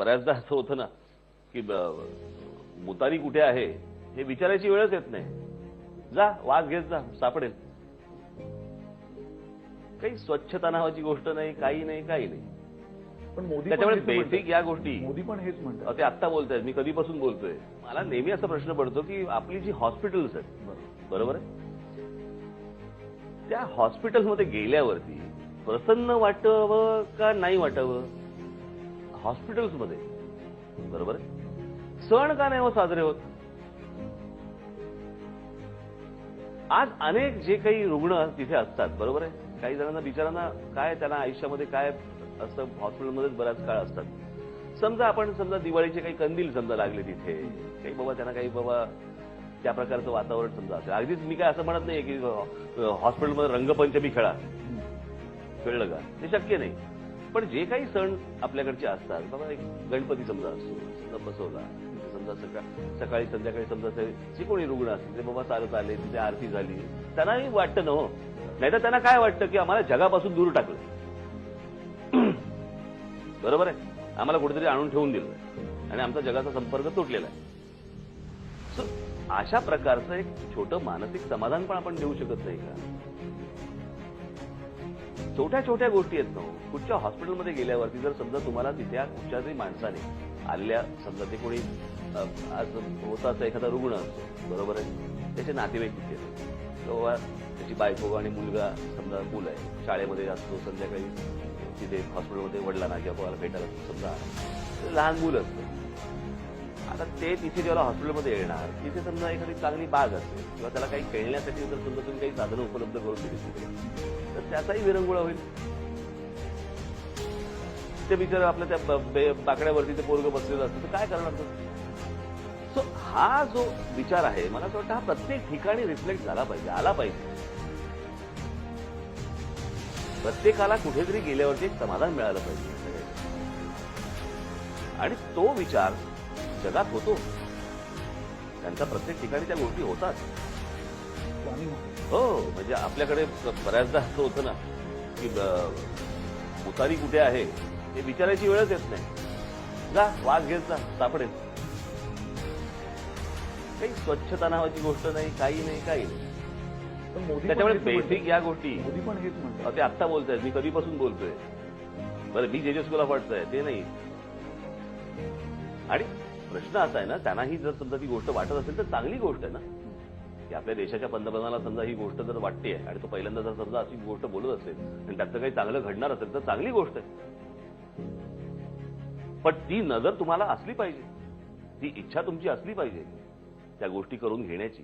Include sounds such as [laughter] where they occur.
बऱ्याचदा असं होतं ना की मुतारी कुठे आहे हे विचारायची वेळच येत नाही. जा वास घेत जा सापडेल. काही स्वच्छता नावाची गोष्ट नाही काही नाही काही नाही. पण मोदी त्याच्यामुळे बेसिक. या गोष्टी मोदी पण हेच म्हणतात. ते आत्ता बोलतायत मी कधीपासून बोलतोय. मला नेहमी असा प्रश्न पडतो की आपली जी हॉस्पिटल्स आहेत बरोबर. बरोबर आहे? त्या हॉस्पिटलमध्ये गेल्यावरती प्रसन्न वाटावं का नाही वाटावं? हॉस्पिटल्समध्ये. बरोबर? आहे सण का नाही हो साजरे होत? आज अनेक जे काही रुग्ण तिथे असतात बरोबर आहे? काही जणांना बिचारांना काय त्यांना आयुष्यामध्ये काय असं हॉस्पिटलमध्येच बराच काळ असतात. समजा आपण समजा दिवाळीचे काही कंदील समजा लागले तिथे काही बाबा त्यांना काही बाबा त्या प्रकारचं वातावरण समजा असेल. अगदीच मी काय असं म्हणत नाही की हॉस्पिटलमध्ये रंगपंचमी खेळा. खेळलं का? ते शक्य नाही. पण जे काही सण आपल्याकडचे असतात बाबा एक गणपती समजा असतो समजा बसवला समजा सकाळ सकाळी संध्याकाळी समजा जे कोणी रुग्ण असतील ते बाबा चालत आले तिथे आरती झाली त्यांनाही वाटतं ना हो. नाहीतर त्यांना काय वाटतं की आम्हाला जगापासून दूर टाकलं? [clears throat] बरोबर आहे. आम्हाला कुठेतरी आणून ठेवून दिलं आणि आमचा जगाचा संपर्क तुटलेला आहे. अशा प्रकारचं एक छोटं मानसिक समाधान पण आपण देऊ शकत नाही का? छोट्या छोट्या गोष्टी आहेत ना हो. कुठच्या हॉस्पिटलमध्ये गेल्यावरती जर समजा तुम्हाला तिथे कुठच्या तरी माणसाने आलेल्या समजा ते कोणी आज होताचा एखादा रुग्ण असतो बरोबर आहे? त्याचे नातेवाईक तिथे किंवा त्याची बायको आणि मुलगा समजा मूल आहे शाळेमध्ये असतो संध्याकाळी तिथे हॉस्पिटलमध्ये वडिलांना किंवा कोणाला भेटायला समजा. लहान मुलं असतं आता ते तिथे जेव्हा हॉस्पिटलमध्ये येणार तिथे समजा एखादी चांगली बाग असेल किंवा त्याला काही खेळण्यासाठी जर समजा तुम्ही काही साधनं उपलब्ध करून दिली तिथे तर त्याचाही विरंगुळा होईल. ते बिचार आपल्या त्या बे- बाकड्यावरती ते पोरग बसलेलं असतं. तर काय करणार तो? सो हा जो विचार आहे मला असं वाटतं हा प्रत्येक ठिकाणी रिफ्लेक्ट झाला पाहिजे आला पाहिजे. प्रत्येकाला कुठेतरी गेल्यावरती एक समाधान मिळालं पाहिजे. आणि तो विचार जगात होतो. त्यांच्या प्रत्येक ठिकाणी त्या गोष्टी होतात. हो म्हणजे आपल्याकडे बऱ्याचदा असं होतं ना की मुतारी कुठे आहे हे विचारायची वेळच येत नाही. जा वास घेत जा सापडेल. काही स्वच्छता नावाची गोष्ट नाही काही नाही काही नाही. त्याच्यामुळे. बेसिक या गोष्टी. मोदी पण हेच म्हणतात. ते आत्ता बोलतायत मी कधीपासून बोलतोय? बरं मी जे जे स्कूलला वाटतंय ते नाही. आणि प्रश्न असा आहे ना त्यांनाही जर समजा ती गोष्ट वाटत असेल तर चांगली गोष्ट आहे ना. की आपल्या देशाच्या पंतप्रधानाला समजा ही गोष्ट जर वाटते आणि तो पहिल्यांदा जर समजा अशी गोष्ट बोलत असेल आणि त्याचं काही चांगलं घडणार असेल तर चांगली गोष्ट आहे. पण ती नजर तुम्हाला असली पाहिजे. ती इच्छा तुमची असली पाहिजे त्या गोष्टी करून घेण्याची.